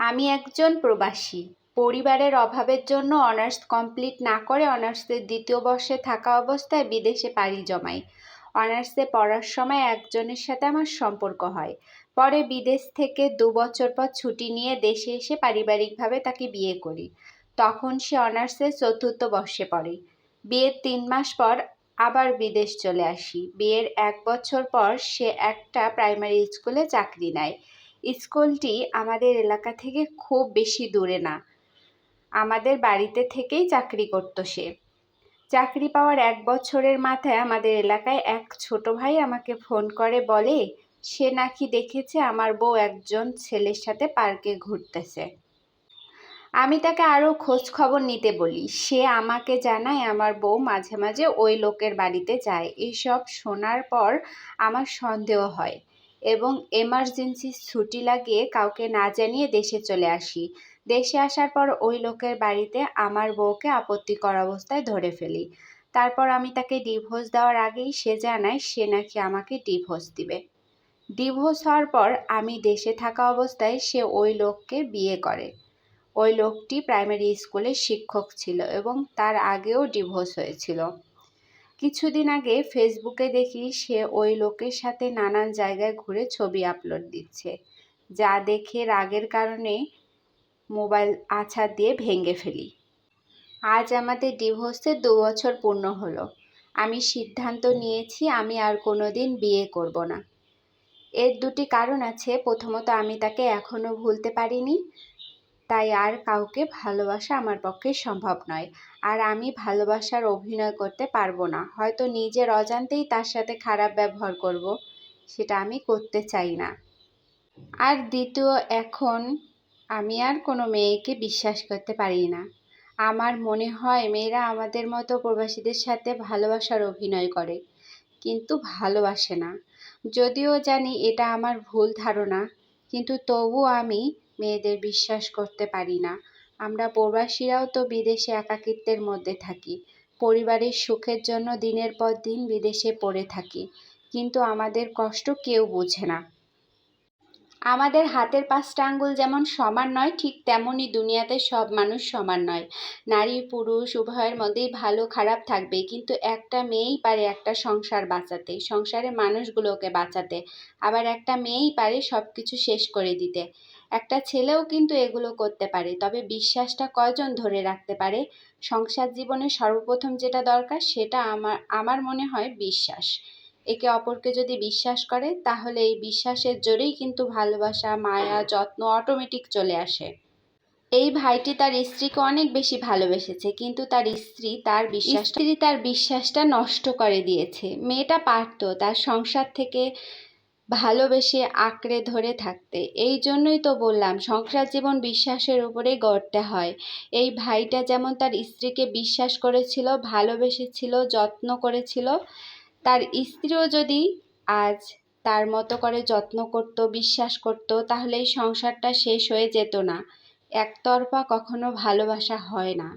আমি একজন প্রবাসী। পরিবারের অভাবের জন্য অনার্স কমপ্লিট না করে অনার্সের দ্বিতীয় বর্ষে থাকা অবস্থায় বিদেশে পাড়ি জমাই। অনার্সে পড়ার সময় একজনের সাথে আমার সম্পর্ক হয়। পরে বিদেশ থেকে দু বছর পর ছুটি নিয়ে দেশে এসে পারিবারিকভাবে তাকে বিয়ে করি। তখন সে অনার্সের চতুর্থ বর্ষে পড়ে। বিয়ের তিন মাস পর আবার বিদেশ চলে আসি। বিয়ের এক বছর পর সে একটা প্রাইমারি স্কুলে চাকরি নেয়। স্কুলটি আমাদের এলাকা থেকে খুব বেশি দূরে না। আমাদের বাড়িতে থেকেই চাকরি করত সে। চাকরি পাওয়ার এক বছরের মাথায় আমাদের এলাকায় এক ছোট ভাই আমাকে ফোন করে, বলে, সে নাকি দেখেছে আমার বউ একজন ছেলের সাথে পার্কে ঘুরতেছে। আমি তাকে আরও খোঁজ খবর নিতে বলি। সে আমাকে জানায় আমার বউ মাঝে মাঝে ওই লোকের বাড়িতে যায়। এইসব শোনার পর আমার সন্দেহ হয়। এবং এমার্জেন্সি ছুটি লাগিয়ে কাউকে না জানিয়ে দেশে চলে আসি। দেশে আসার পর ওই লোকের বাড়িতে আমার বউকে আপত্তিকর অবস্থায় ধরে ফেলি। তারপর আমি তাকে ডিভোর্স দেওয়ার আগেই সে জানায় সে নাকি আমাকে ডিভোর্স দিবে। ডিভোর্স হওয়ার পর আমি দেশে থাকা অবস্থায় সে ওই লোককে বিয়ে করে। ওই লোকটি প্রাইমারি স্কুলের শিক্ষক ছিল এবং তার আগেও ডিভোর্স হয়েছিল। কিছুদিন আগে ফেসবুকে দেখি সে ওই লোকের সাথে নানান জায়গায় ঘুরে ছবি আপলোড দিচ্ছে, যা দেখে রাগের কারণে মোবাইল আছাড় দিয়ে ভেঙে ফেলি। আজ আমাদের ডিভোর্সের দু বছর পূর্ণ হলো। আমি সিদ্ধান্ত নিয়েছি আমি আর কোনো দিন বিয়ে করব না। এর দুটি কারণ আছে। প্রথমত, আমি তাকে এখনও ভুলতে পারিনি। তাই আর কাউকে ভালোবাসা আমার পক্ষে সম্ভব নয়। আর আমি ভালোবাসার অভিনয় করতে পারব না। হয়তো নিজের অজান্তেই তার সাথে খারাপ ব্যবহার করব, সেটা আমি করতে চাই না। আর দ্বিতীয়, এখন আমি আর কোনো মেয়েকে বিশ্বাস করতে পারি না। আমার মনে হয় মেয়েরা আমাদের মতো প্রবাসীদের সাথে ভালোবাসার অভিনয় করে, কিন্তু ভালোবাসে না। যদিও জানি এটা আমার ভুল ধারণা কিন্তু তবু আমি মেয়েদের বিশ্বাস করতে পারি না। আমরা প্রবাসীরাও তো বিদেশে একাকিত্বের মধ্যে থাকি। পরিবারের সুখের জন্য দিনের পর দিন বিদেশে পড়ে থাকি। কিন্তু আমাদের কষ্ট কেউ বোঝে না। আমাদের হাতের পাঁচটা আঙ্গুল যেমন সমান নয়, ঠিক তেমনই দুনিয়াতে সব মানুষ সমান নয়। নারী, পুরুষ, উভয়ের মধ্যেই ভালো, খারাপ থাকবে, কিন্তু একটা মেয়েই পারে একটা সংসার বাঁচাতে সংসারের মানুষগুলোকে বাঁচাতে। আবার একটা মেয়েই পারে সব কিছু শেষ করে দিতে। একটা ছেলেও কিন্তু এগুলো করতে পারে, তবে বিশ্বাসটা কয়জন ধরে রাখতে পারে? সংসার জীবনে সর্বপ্রথম যেটা দরকার, সেটা আমার আমার মনে হয় বিশ্বাস। একে অপরকে যদি বিশ্বাস করে, তাহলে এই বিশ্বাসের জোরেই কিন্তু ভালোবাসা, মায়া, যত্ন অটোমেটিক চলে আসে। এই ভাইটি তার স্ত্রীকে অনেক বেশি ভালোবেসেছে, কিন্তু তার স্ত্রী তার বিশ্বাস স্ত্রী তার বিশ্বাসটা নষ্ট করে দিয়েছে। মেয়েটা পারতো তার সংসার থেকে ভালোবেসে আঁকড়ে ধরে থাকতে। এই জন্যই তো বললাম, সংসার জীবন বিশ্বাসের উপরেই গড়তে হয়। এই ভাইটা যেমন তার স্ত্রীকে বিশ্বাস করেছিল, ভালোবেসেছিল, যত্ন করেছিল তার স্ত্রীও যদি আজ তার মতো করে যত্ন করত, বিশ্বাস করত, তাহলে এই সংসারটা শেষ হয়ে যেত না। একতরফা কখনো ভালোবাসা হয় না।